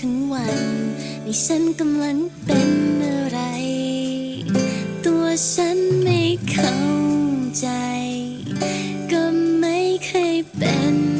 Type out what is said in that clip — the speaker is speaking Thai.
ทั้งวันนี่ฉันกำลังเป็นอะไร ตัวฉันไม่เข้าใจ ก็ไม่เคยเป็น